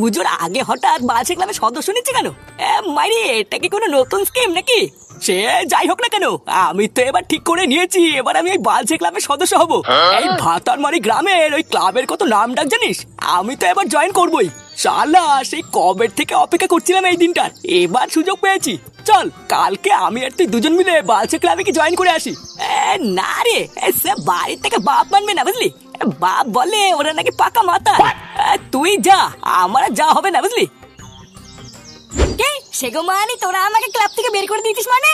পুজোর আগে হঠাৎ বালছে ক্লাবের সদস্য নিচ্ছে কেন? মাইরি এটা কি কোনো নতুন স্কিম নাকি? সে যাই হোক না কেন আমি তো এবার ঠিক করে নিয়েছি এবার আমি এই বালছে ক্লাবের সদস্য হব। এই ভাতারমারি গ্রামের ওই ক্লাবের কত নাম ডাক জানিস? আমি তো এবার জয়েন করবই। শালা সেই কবের থেকে অপেক্ষা করছিলাম এই দিনটার। এবার সুযোগ পেয়েছি। চল কালকে আমি আর তুই দুজন মিলে বালছে ক্লাবে কি জয়েন করে আসি। এ, না রে সে বাড়ির থেকে বাপ মানবে না বুঝলি? বাপ বলে ওরা নাকি পাকা মাথা। তুই যা আমার যা হবে না বুঝলি? কে? সেগো মানে তোরা আমাকে ক্লাব থেকে বের করে দিচ্ছিস মানে?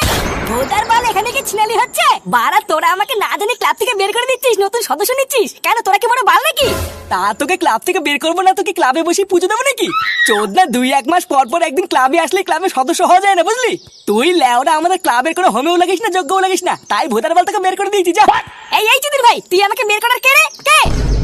ভোটার বল এখানে কি ছিনালি হচ্ছে? বারা তোরা আমাকে না জানি ক্লাব থেকে বের করে দিচ্ছিস নতুন সদস্য নিচ্ছিস? কেন তোরা কি বড় বাল নাকি? তা তোকে ক্লাব থেকে বের করব না তোকে ক্লাবে বসে পুজো দেবো নাকি? চোদ না দুই এক মাস পর পর একদিন ক্লাবে আসলে ক্লাবের সদস্য হওয়া যায় না বুঝলি? তুই লেওরা আমাদের ক্লাবের কোনো হোমেও লাগিস না যোগ্যও লাগিস না তাই ভোটার বল তোকে বের করে দিয়েছি যা। এই এই চিদির ভাই, তুই আমাকে বের করার কে রে? কে?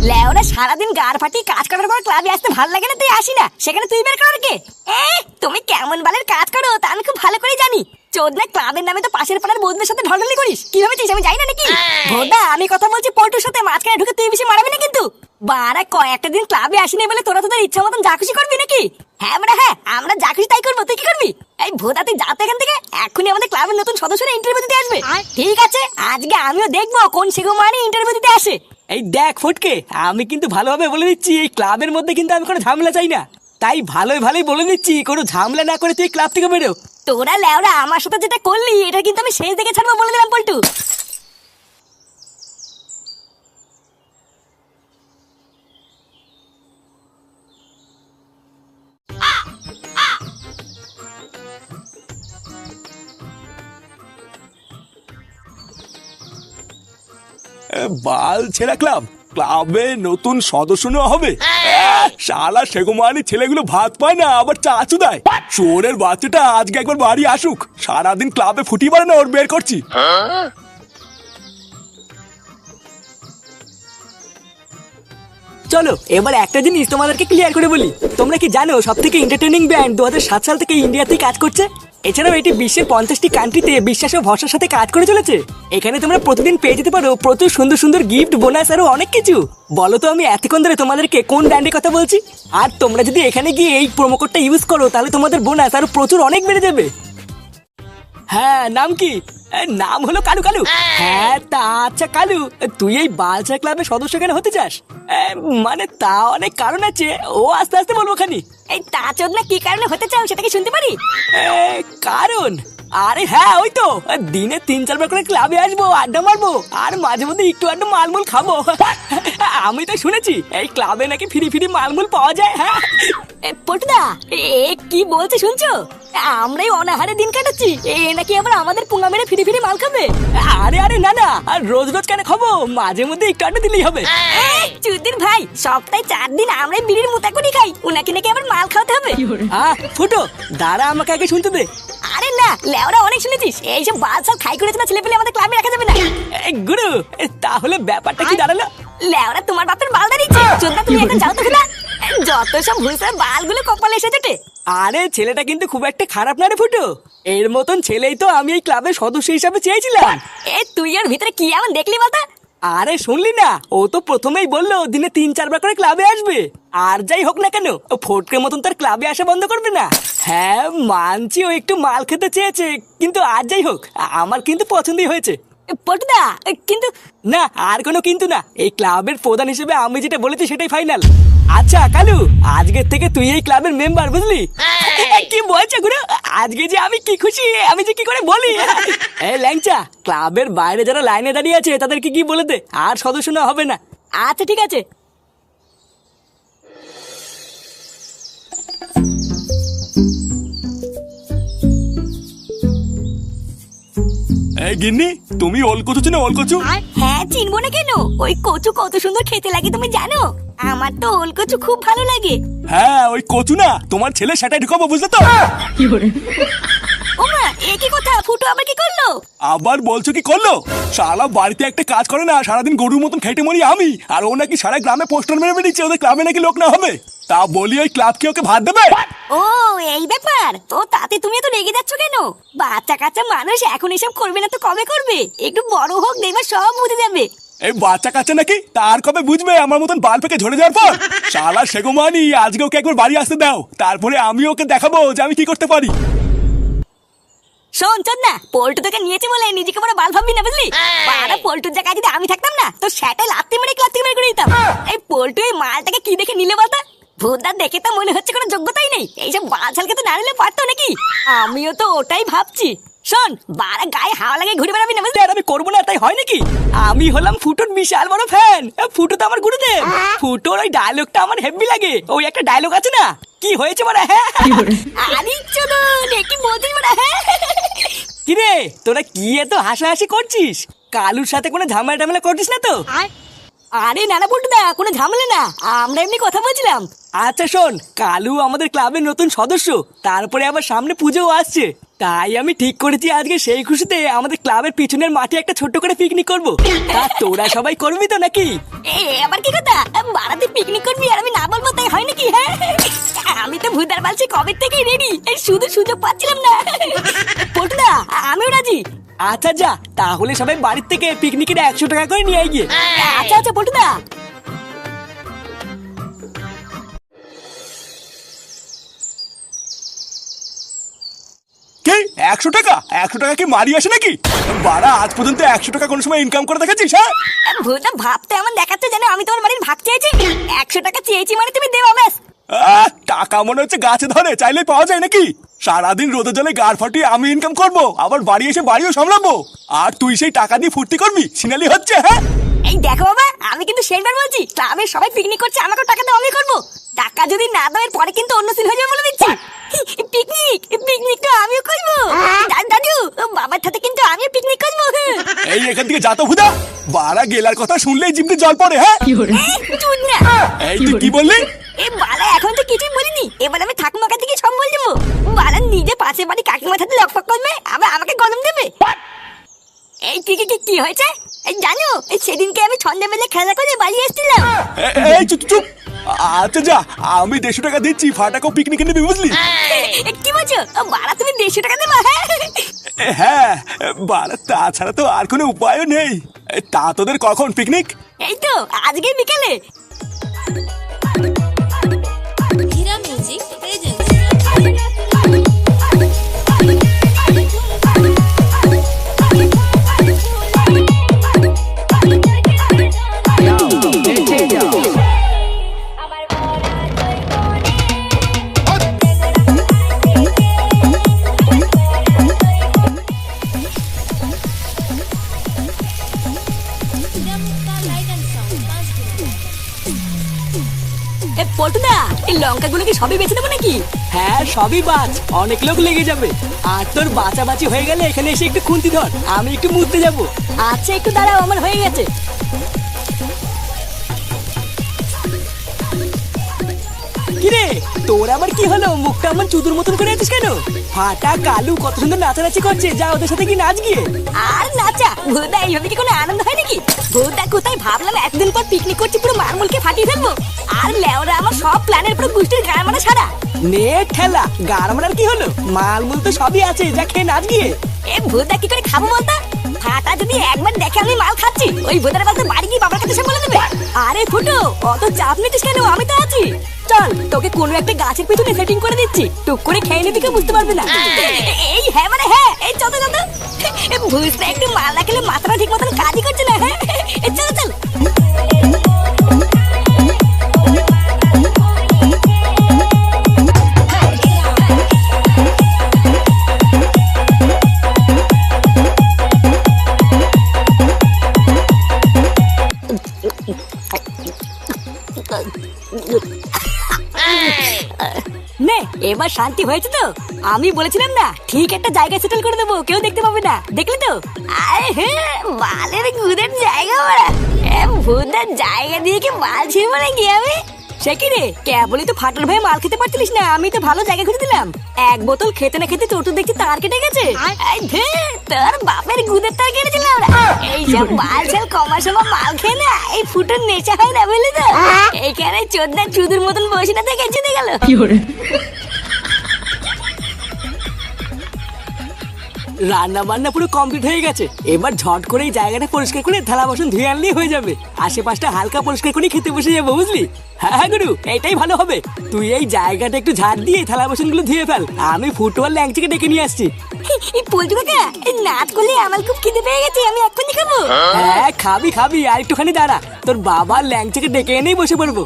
লেওরা সারাদিন গার ফাটি কাজ করার পর ক্লাবে আসতে ভালো লাগে না, তুই আসি না সেখানে তুই বের করার কে? এ, তুমি কেমন বালের কাজ করো, তা আমি খুব ভালো করে জানি। চোদনা ক্লাবের নামে তো পাশের পাড়ার বন্ধুদের সাথে ঢলঢলি করিস। কি ভেবেছিস আমি জানি না নাকি? ভোদা আমি কথা বলছি পল্টুর সাথে মাঝখানে ঢুকে তুই বেশি মারাবি না কিন্তু। বারা কয়েকটা দিন ক্লাবে আসিনি বলে তোরা তোদের ইচ্ছা মতন যা খুশি করবি নাকি? হ্যাঁ আমরা হ্যাঁ আমরা যা খুশি তাই করব তুই কি করবি? এই ভোদা তুই যাতে এখান থেকে এখনই আমাদের ক্লাবের নতুন সদস্যরা ইন্টারভিউ দিতে আসবে। ঠিক আছে আজকে আমিও দেখব কোন সেগো মানে ইন্টারভিউ দিতে আসে। এই দেখ ফটকে আমি কিন্তু ভালোভাবে বলে দিচ্ছি এই ক্লাবের মধ্যে কিন্তু আমি কোনো ঝামেলা চাই না। তাই ভালোই ভালোই বলে দিচ্ছি কোনো ঝামেলা না করে তুই ক্লাব থেকে বেরো। তোরা লেওরা আমার সাথে যেটা করলি এটা কিন্তু আমি শেষ দেখে ছাড়বো বলে দিলাম পল্টু। বাল ছেড়া ক্লাব। ক্লাবে নতুন সদস্য নেওয়া হবে। আহ, শালা সেগুমানি ছেলেগুলো ভাত পায় না আবার চাচু দেয়। চোরের বাচ্চাটা আজকে একবার বাড়ি আসুক। সারাদিন ক্লাবে ফুটি পারে না ওর বের করছি। চলো, এবার একটা জিনিস তোমাদেরকে ক্লিয়ার করে বলি। তোমরা কি জানো সব থেকে এন্টারটেনিং ব্যান্ড দু সাল থেকে ইন্ডিয়াতেই কাজ করছে? এছাড়াও এটি বিশ্বের পঞ্চাশটি কান্ট্রিতে বিশ্বাস ও ভরসার সাথে কাজ করে চলেছে। এখানে তোমরা প্রতিদিন পেয়ে যেতে পারো প্রচুর সুন্দর সুন্দর গিফট বোনাস আরও অনেক কিছু। বলো তো আমি এতক্ষণ ধরে তোমাদেরকে কোন ব্র্যান্ডের কথা বলছি? আর তোমরা যদি এখানে গিয়ে এই প্রোমো কোডটা ইউজ করো, তাহলে তোমাদের বোনাস আরও প্রচুর অনেক বেড়ে যাবে। হ্যাঁ নাম কি? নাম হলো কালু কালু। হ্যাঁ তা আচ্ছা কালু তুই এই বালচা ক্লাবের সদস্য কেন হতে চাস? মানে তা অনেক কারণ আছে ও আস্তে আস্তে বলব খানি। এই তা চোদ না কি কারণে হতে চাও সেটা কি শুনতে পারি? কারণ? আরে হ্যাঁ ওই তো দিনে তিন চারবার করে ক্লাবে আসব আড্ডা মারবো আর মাঝে মধ্যে একটু আড্ডা মালমুল খাব। আমি তো শুনেছি এই ক্লাবে নাকি ফ্রি ফ্রি মালমুল পাওয়া যায় হ্যাঁ। পটুদা এ কি বলছে শুনছো? আমরাই অনাহারে দিন কাটাচ্ছি এ নাকি আবার আমাদের পুঙ্গা মেরে ফিরে ফিরে মাল খাবে? আরে আরে না না আর রোজ রোজ কেন খাব? মাঝে মধ্যে একটু আড্ডা দিলেই হবে। চুদির ভাই সপ্তাহে চার দিন আমরাই বিড়ির মুতা করে খাই। উনাকে নাকি আবার মাল খাওয়াতে হবে? আহ ফুটো দাঁড়া আমাকে আগে শুনতে দে। আরে না লেওরা অনেক শুনেছিস। এইসব বাল সব খাই করেছে না ছেলে পেলে আমাদের ক্লাবে রাখা যাবে না। গুরু তাহলে ব্যাপারটা কি দাঁড়াল? লেওরা তোমার বাপের বাল দাঁড়িয়েছে। চোদ্দা তুমি একটা যাও তো না যত সব ভুসের বালগুলো কপালে এসে জেটে আরে ছেলেটা কিন্তু খুব একটা খারাপ না রে ফুটো। এর মতন ছেলেই তো আমি এই ক্লাবের সদস্য হিসাবে চেয়েছিলাম। এ তুই ওর ভিতরে কি এমন দেখলি বলতা? আরে শুনলি না? ও তো প্রথমেই বলল দিনে তিন চারবার করে ক্লাবে আসবে। আর যাই হোক না কেন ও ফটকের মতন তার ক্লাবে আসা বন্ধ করবে না। হ্যাঁ মানছি ও একটু মাল খেতে চেয়েছে কিন্তু আর যাই হোক আমার কিন্তু পছন্দই হয়েছে। পটুদা কিন্তু না আর কোনো কিন্তু না। এই ক্লাবের প্রধান হিসেবে আমি যেটা বলেছি সেটাই ফাইনাল আচ্ছা কালু আজকের থেকে তুই এই ক্লাবের মেম্বার বুঝলি? কি বলছে গুরু? আজকে যে আমি কি খুশি আমি যে কি করে বলি? এই ল্যাংচা ক্লাবের বাইরে যারা লাইনে দাঁড়িয়ে আছে তাদেরকে কি বলে দে? আর সদস্য না হবে না। আচ্ছা ঠিক আছে। এই গিন্নি তুমি ওল কচু চিনো ওল কচু। হ্যাঁ চিনবো না কেন? ওই কচু কত সুন্দর খেতে লাগে তুমি জানো? আমার তো ওল কচু খুব ভালো লাগে। হ্যাঁ ওই কচু না তোমার ছেলে সেটাই ঢুকাবো বুঝলে তো? ওমা এ কি কথা? ফুটো আবার কি করল? আবার বলছো কি করল? শালা বাড়িতে একটা কাজ করে না সারাদিন গরুর মতন খেটে মরি আমি আর ও নাকি সারা গ্রামে পোস্টার মেরে বেরিয়েছে ওদের ক্লাবে নাকি লোক না হবে? তা বলি ওই ক্লাব কি ওকে ভাত দেবে? ও এই ব্যাপার। তো তাতে তুমি এত রেগে যাচ্ছ কেন? বাচ্চা কাচ্চা মানুষ এখন এসব করবে না তো কবে করবে? একটু বড় হোক দেখবে সব বুঝে যাবে। এই বাচ্চা কাচ্চা নাকি? তার কবে বুঝবে? আমার মতন বাল পেকে ঝরে যাওয়ার পর? শালা সেগোমানি আজকে ওকে একবার বাড়ি আসতে দাও। তারপরে আমি ওকে দেখাবো যে আমি কি করতে পারি। শোন চোদ না পল্টু তোকে নিয়েছে বলে নিজেকে বড় বাল ভাববি না বুঝলি? পাড়া পল্টুর জায়গায় যদি আমি থাকতাম না তো সেটাই লাত্তি মেরে ক্লাত্তি মেরে করে দিতাম। এই পল্টু এই মালটাকে কি দেখে নিলে বলতো? ভূতদার দেখে তো মনে হচ্ছে কোনো যোগ্যতাই নেই। এইসব তো পারতো নাকি? আমিও তো ওটাই ভাবছি। শোন বারা গায়ে হাওয়া লাগে ঘুরে বেড়াবি না আর আমি করব না তাই হয় নাকি? আমি হলাম ফুটোর বিশাল বড় ফ্যান ফুটো তো আমার গুরুদেব। ফুটোর ওই ডায়লগটা আমার হেভি লাগে। ওই একটা ডায়লগ আছে না? কি হয়েছে মানে হ্যাঁ? আরে চোদন কি বলছিস বড়া হ্যাঁ? কিরে তোরা কি এত হাসাহাসি করছিস? কালুর সাথে কোনো ঝামেলা টামেলা করছিস না তো? আরে নানা পল্টুদা কোনো ঝামেলা না। আমরা এমনি কথা বলছিলাম। আচ্ছা শোন কালু আমাদের ক্লাবের নতুন সদস্য। তারপরে আবার সামনে পুজোও আসছে। তাই আমি ঠিক করেছি আজকে সেই খুশিতে আমাদের ক্লাবের পিছনের মাঠে একটা ছোট্ট করে পিকনিক করব। তা তোরা সবাই করবি তো নাকি? এ আবার কি কথা? বাড়াতে পিকনিক করবি আর আমি না বলব তাই হয় নাকি হ্যাঁ? ভূতার বালছি কবে থেকেই রেডি শুধু সুযোগ পাচ্ছিলাম না। পল্টুদা আমিও রাজি। আচ্ছা যা তাহলে সবাই বাড়ির থেকে পিকনিকের একশো টাকা করে নিয়ে গিয়ে। আচ্ছা আচ্ছা কি? একশো টাকা? একশো টাকা কি মারি আসে নাকি? বাড়া আজ পর্যন্ত একশো টাকা কোনো সময় ইনকাম করে দেখেছিস হ্যাঁ? ভূতা ভাবতে এমন দেখাচ্ছে যেন আমি তোমার বাড়ির ভাগ চেয়েছি। একশো টাকা চেয়েছি মানে তুমি দেবো ব্যাস। আহ, টাকা মনে হচ্ছে গাছে ধরে চাইলে পাওয়া যায় নাকি? সারাদিন রোদে জলে গাড় ফাটিয়ে আমি ইনকাম করব আবার বাড়ি এসে বাড়িও সামলাবো। আর তুই সেই টাকা দিয়ে ফুর্তি করবি? সিনালি হচ্ছে হ্যাঁ? এই দেখো বাবা আমি কিন্তু সেইবার বলছি ক্লাবের সবাই পিকনিক করছে আমাকে টাকা দাও আমি করব। টাকা যদি না দেওয়ার এর পরে কিন্তু অন্য সিন হয়ে যাবে বলে দিচ্ছি। পিকনিক পিকনিক তো আমিও করব। দা- দাদু বাবার সাথে কিন্তু আমিও পিকনিক করব। এই এখান থেকে যাতো ভুদা বাড়া গেলার কথা শুনলেই জিভতে জল পড়ে হ্যাঁ? এই, এই তুই কি বললি? এ বালা এখন তো কিছুই বলিনি। এবার আমি ঠাকুমাকে থেকে সব বলে দেবো। বালা নিজে পাশে বাড়ি কাকিমার সাথে লকফক করবে আবার আমাকে গরম দেবে। এই কি কি কি- হয়েছে? এই জানো এই সেদিনকে আমি সন্ধ্যাবেলা খেলা করে বাড়ি এসেছিলাম। এই চুপ চুপ। আচ্ছা যা আমি দেড়শো টাকা দিচ্ছি ফাটাকো পিকনিকে নেবে বুঝলি? কি বলছো? বাড়া তুমি দেড়শো টাকা দেবা? হ্যাঁ হ্যাঁ বাড়া তাছাড়া তো আর কোনো উপায় নেই। তা তোদের কখন পিকনিক এই তো আজকে বিকেলে। পল্টুদা এই লঙ্কাগুলো কি সবই বেছে দেবো নাকি? হ্যাঁ সবই বাজ অনেক লোক লেগে যাবে। আর তোর বাঁচাবাচি হয়ে গেলে এখানে এসে একটু খুন্তি ধর আমি একটু মুততে যাব। আচ্ছা একটু দাঁড়াও আমার হয়ে গেছে। কিরে তোর আবার কি হলো? মুখটা এমন চুদুর মতন করে আছিস কেন? ফাটা কালু কত সুন্দর নাচানাচি করছে যা ওদের সাথে কি নাচ গিয়ে। আর নাচা ভূদা এইভাবে কি কোনো আনন্দ হয় নাকি? কোথায় ভাবলাম এতদিন পর পিকনিক করছি পুরো মারমুলকে ফাটিয়ে ফেলব। আর লেওরা আমার সব প্ল্যানের পুরো গায়ে মানে সারা নে ঠেলা কি হলো? মালমূল তো সবই আছে যা খেয়ে নাচ গিয়ে। এ কি করে খাব বলতো? ফাটা যদি একবার দেখে আমি মাল খাচ্ছি ওই বালতে বাড়ি গিয়ে বাবার কাছে সে বলে দেবে। আরে ফুটো অত চাপ নিতিস কেন? আমি তো আছি। চল তোকে কোনো একটা গাছের পিছনে সেটিং করে দিচ্ছি। টুক করে খেয়ে কেউ বুঝতে পারবে না। এই হ্যাঁ মানে হ্যাঁ এই চল চল বুঝতে একটু মাল না খেলে মাথাটা ঠিক মতন কাজই করছে না হ্যাঁ? এবার শান্তি হয়েছে তো। আমি বলেছিলাম না, ঠিক একটা জায়গায় সেটেল করে দেবো, কেউ দেখতে পাবে না। দেখলে তো? আরে হ্যাঁ বালের গুদের জায়গা ওরা ভূতের জায়গা দিয়ে কি মাল ছিড়বো নাকি আমি? সে কি রে? কেবলই তো ফাটল ভাই মাল খেতে পারছিলিস না আমি তো ভালো জায়গা খুঁজে দিলাম। এক বোতল খেতে না খেতে চোটু দেখছি তার কেটে গেছে। তোর বাপের গুদের তার কেটেছিল ওরা এই সব মাল ছাল কমার সময় মাল খেয়ে না এই ফুটোর নেশা হয় না বুঝলি তো? এইখানে চোদ্দার চুদুর মতন বসে না থেকে জিতে গেল? রান্না বান্না পুরো কমপ্লিট হয়ে গেছে। এবার ঝট করে এই জায়গাটা পরিষ্কার করে থালা বাসন ধুয়ে আনলেই হয়ে যাবে। আশেপাশটা হালকা পরিষ্কার করে খেতে বসে যাব বুঝলি? হ্যাঁ হ্যাঁ গুরু এটাই ভালো হবে। তুই এই জায়গাটা একটু ঝাড় দিয়ে থালা বাসনগুলো ধুয়ে ফেল। আমি ফুটবল ল্যাংচিকে ডেকে নিয়ে আসছি। পল্টু কাকা নাচ করলে আমার খুব খিদে পেয়ে গেছে আমি এক্ষুনি খাব। হ্যাঁ খাবি খাবি আর একটুখানি দাঁড়া। তোর বাবার ল্যাংচাকে ডেকে এনেই বসে পড়ব।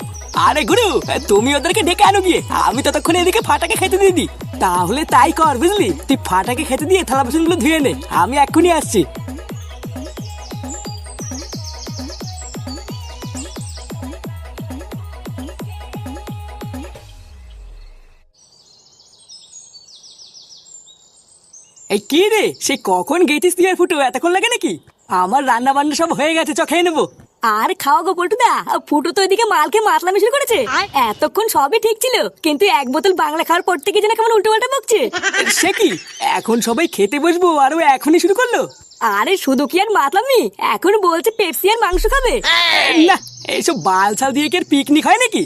আরে গুরু তুমি ওদেরকে ডেকে আনো গিয়ে। আমি ততক্ষণ এদিকে ফাটাকে খেতে দিই। তাহলে তাই কর, বুঝলি? তুই ফাটাকে খেতে দিয়ে থালা বাসনগুলো ধুয়ে নে। আমি এক্ষুনি আসছি। এই কি রে? সে কখন গেছিস তুই আর ফুটো, এতক্ষণ লাগে নাকি? আমার রান্না বান্না সব হয়ে গেছে, চ, খেয়ে নেব। আর খাওয়া গো পল্টুদা ফুটো তো এদিকে মালকে মাতলামি শুরু করেছে। এতক্ষণ সবই ঠিক ছিল কিন্তু এক বোতল বাংলা খাওয়ার পর থেকে যেন কেমন উল্টো পাল্টা বকছে। সে কি? এখন সবাই খেতে বসবো আর ও এখনই শুরু করল? আরে শুধু কি আর মাতলামি? এখন বলছে পেপসি আর মাংস খাবে। না এইসব বাল ছাল দিয়ে কি আর পিকনিক হয় নাকি?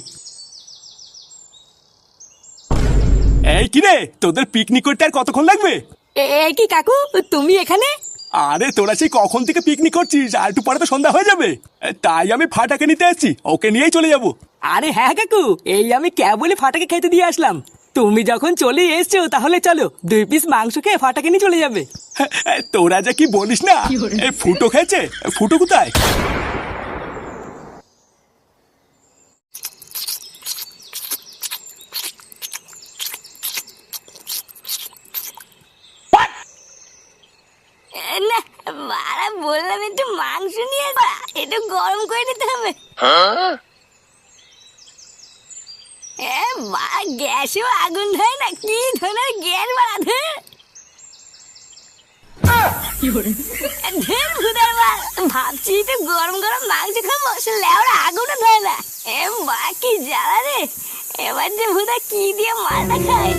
এই কি রে তোদের পিকনিক করতে আর কতক্ষণ লাগবে? এ- এ কি কাকু তুমি এখানে? আরে তোরা সেই কখন থেকে পিকনিক করছিস? আর একটু পরে তো সন্ধ্যা হয়ে যাবে। তাই আমি ফাটাকে নিতে আসছি ওকে নিয়েই চলে যাব। আরে হ্যাঁ কাকু এই আমি কেবলই ফাটাকে খেতে দিয়ে আসলাম। তুমি যখন চলে এসছো তাহলে চলো দুই পিস মাংস খেয়ে ফাটাকে নিয়ে চলে যাবে। তোরা যা কি বলিস না? ফুটো খেয়েছে? ফুটো কোথায় এ, না মারা বললাম একটু মাংস নিয়ে যা, একটু গরম করে নিতে হবে। এ মা গ্যাসেও আগুন ধরে না কি গ্যাস ভুদার ভাবছি তো গরম গরম মাংস খাব সে লেওড়া আগুনও ধরে না। এ মা কি জ্বালা রে। এবার যে ভুদা কি দিয়ে মালটা খায়।